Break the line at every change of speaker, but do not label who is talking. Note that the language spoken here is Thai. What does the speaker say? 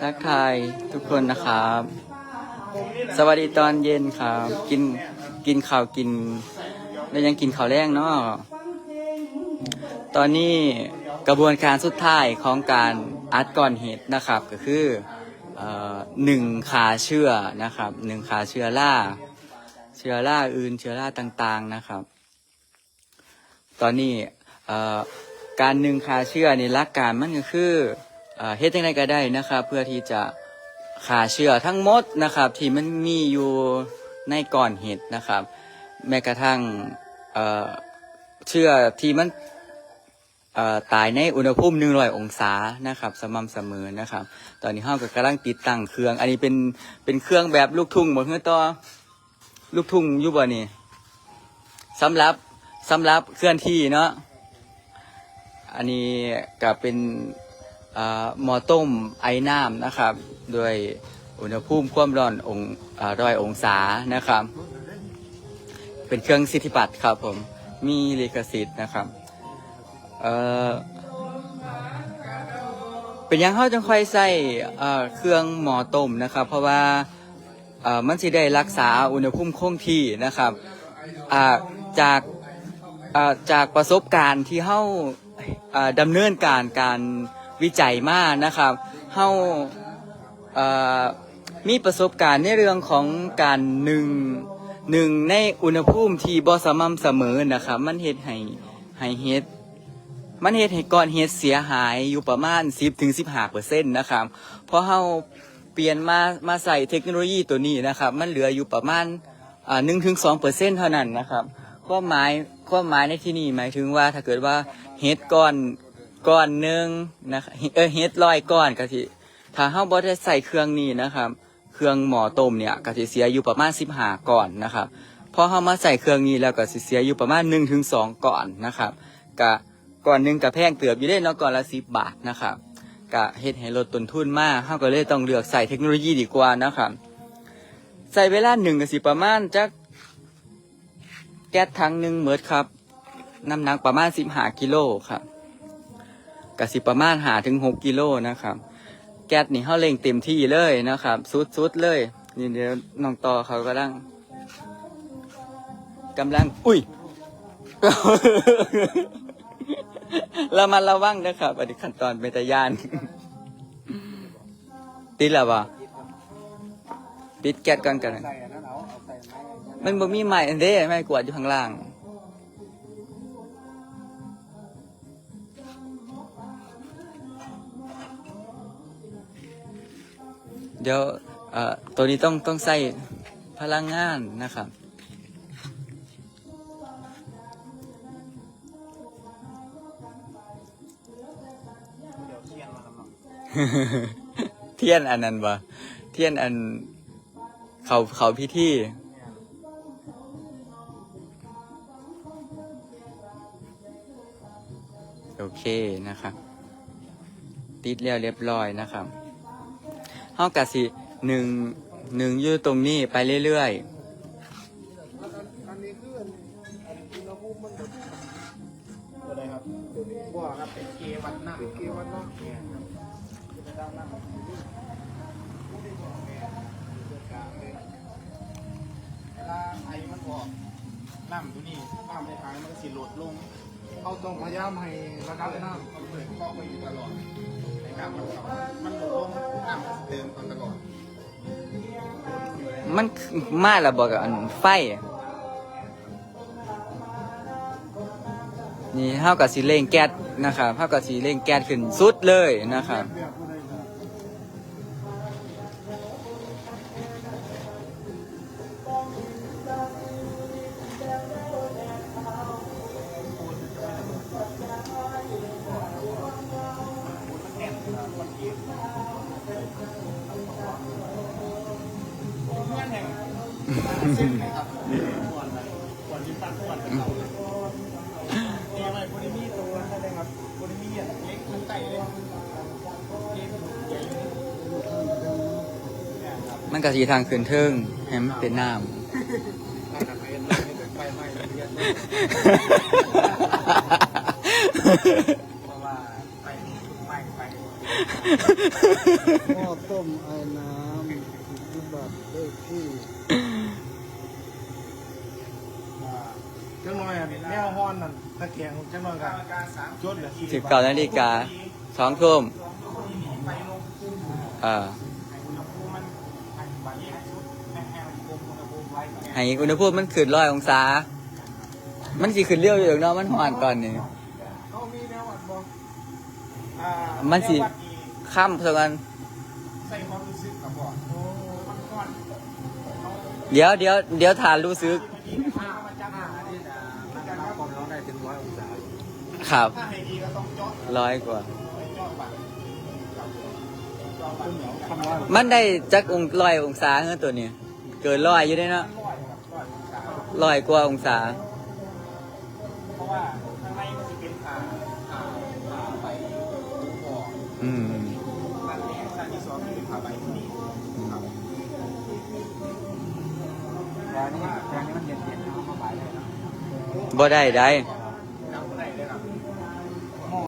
ทักทายทุกคนนะครับ สวัสดีตอนเย็นครับ กินกินข้าวกิน แล้วยังกินข้าวแรงเนาะตอนนี้กระบวนการสุดท้ายของการอัดก่อนเห็ดนะครับ ก็คือหนึ่งขาเชื้อนะครับหนึ่งขาเชื้อราเชื้อราอื่นเชื้อราต่างๆนะครับ ตอนนี้การหนึ่งขาเชื้อในหลักการมันก็คือ เฮ็ดยังไงก็ได้นะครับ เพื่อที่จะขาเชื้อทั้งหมดนะครับ ที่มันมีอยู่ในก่อนเห็ดนะครับ แม้กระทั่งเชื้อที่มันตายในอุณหภูมิ100องศานะครับ สม่ำเสมอนะครับ ตอนนี้เฮาก็กำลังติดตั้งเครื่อง อันนี้เป็นเป็นเครื่องแบบลูกทุ่งบ่เฮือต่อลูกทุ่งยู่บ่นี่สำหรับสำหรับเคลื่อนที่เนาะอันนี้ก็เป็น หม้อต้มไอ้น้ำนะครับ ด้วยอุณหภูมิความร้อนองร้อยองศานะครับ เป็นเครื่องสิทธิบัตรครับผมมีลิขสิทธิ์นะครับเออเป็นยังเขาจังค่อยใส่เครื่องหมอต้มนะครับ เพราะว่ามันสิได้รักษาอุณหภูมิคงที่นะครับจากจากประสบการณ์ที่เขาอ่าดำเนินการการ วิจัยมานะครับเขาเอ่อมีประสบการณ์ในเรื่องของการหนึ่งหนึ่งในอุณหภูมิที่บ่สม่ำเสมอนะครับมันเฮ็ดให้ให้เฮ็ดมันเฮ็ดให้ก้อนเฮ็ดเสียหายอยู่ประมาณ 10ถึง15เปอร์เซ็นต์นะครับเพราะเฮาเปลี่ยนมามาใส่เทคโนโลยีตัวนี้นะครับ มันเหลืออยู่ประมาณอ่า1ถึง2เปอร์เซ็นต์เท่านั้นนะครับความหมายความหมายในที่นี้หมายถึงว่าถ้าเกิดว่าเฮ็ดก้อน ก้อนหนึ่งนะครับเออเฮ็ดร้อยก้อนก็สิถ้าเฮาบ่ได้ใส่เครื่องนี้นะครับ เครื่องหมอต้มเนี่ยก็สิเสียอยู่ประมาณ15ก้อนนะครับพอเฮามาใส่เครื่องนี้แล้วก็สิเสียอยู่ประมาณ1ถึง2ก้อนนะครับก็ก่อนหนึ่งกับแพงเตือบอยู่ได้เนาะก่อนละสิบบาทนะครับกะเฮ็ดให้ลดต้นทุนมากเฮาก็เลยต้องเลือกใส่เทคโนโลยีดีกว่านะครับใส่เวลาหนึ่งกับสิประมาณจักแก๊สถังหนึ่งเมิดครับน้ำหนักประมาณสิบห้ากิโลครับ กสิประมาณหาถึงหกกิโลนะครับ แก๊สนี่เฮาเร่งเต็มที่เลยนะครับสุดๆเลย นี่เดี๋ยวน้องต่อเขากำลังกำลัง อุ้ยเรามาระวังนะครับอันนี้ขั้นตอนเป็นตะยาน ติดแล้วบ่ปิดแก๊สก่อนกัน
มันนั้นเอาเอาใส่ไม้
มันบ่มีไม้เด้ไม้กวาดอยู่ข้างล่าง เดี๋ยวเอ่อตัวนี้ต้องต้องใส่พลังงานนะครับ
เดี๋ยวเทียนมาแล้วเนาะ
เทียนอันนั้นบ่เทียนอันเขาเขาพิธีโอเคนะครับ ติดแล้วเรียบร้อยนะครับ เฮากะสิหนึ่งหนึ่งอยู่ตรงนี้ไปเรื่อย
น้ำเป็นเกวัดน้ำเนี่ยครับเป็นดาวน้ำเวลาไอมันออกน้ำตัวนี้น้ำในถังมันก็สิลดลงเขาต้องพยายามให้ระดับน้ำมันเปิดกล้องไว้อยู่ตลอดนะครับมัน ลดลงน้ำมันติมตลอด
ๆมันมาแล้วบอกกับอันไฟ นี่เท่ากับสีเร่งแก๊สนะครับเฮากับสีเร่งแก๊สขึ้นสุดเลยนะครับ
เขาเนี่ยไม่คนนี้ตัวอะ มัน
กับสีทางขึ้นเทิงให้มันเป็นน้
ไฟไหม้เรียนำเพราะว่าไฟไหม้ไฟ
หม้อต้มไอ้น้ำสิทธิบัตรเลขที่
จังหน่อยอะแนวฮ้อนนั่นตะเกียงจังหน่อยกันจุดเลือ
สิบเก้านาฬิกาสองทุ่มเออให้อุณหภูมิมันขึ้นร้อยองศา มันสิขึ้นเร็วอยู่เนาะมันห่อนตอนนี่
มัน
สิ
แววัด
ค่ำซะกัน
ใส่ความรู้สึกกับบอกมันก้อน
เดี๋ยวเดี๋ยวเดี๋ยวทานรู้สึก
ถ้ามันจะหาที่จะมันจะรับความร้อนได้ถึงร้อยองศา
ครับร้อยกว่า มันได้จักองร้อยองศาเฮ้ตัวนี้ เกินร้อยอยู่ได้เนาะ
ร้อยครับร้อยองศา
ร้อยกว่าองศา
เพราะว่าข้างในมันจะเป็นผ่าผ่าผ่าใบอื
ม
นั่นแหละชาติที่สองคือผ่าใบที่นี่ครับ บ่ได้
ได้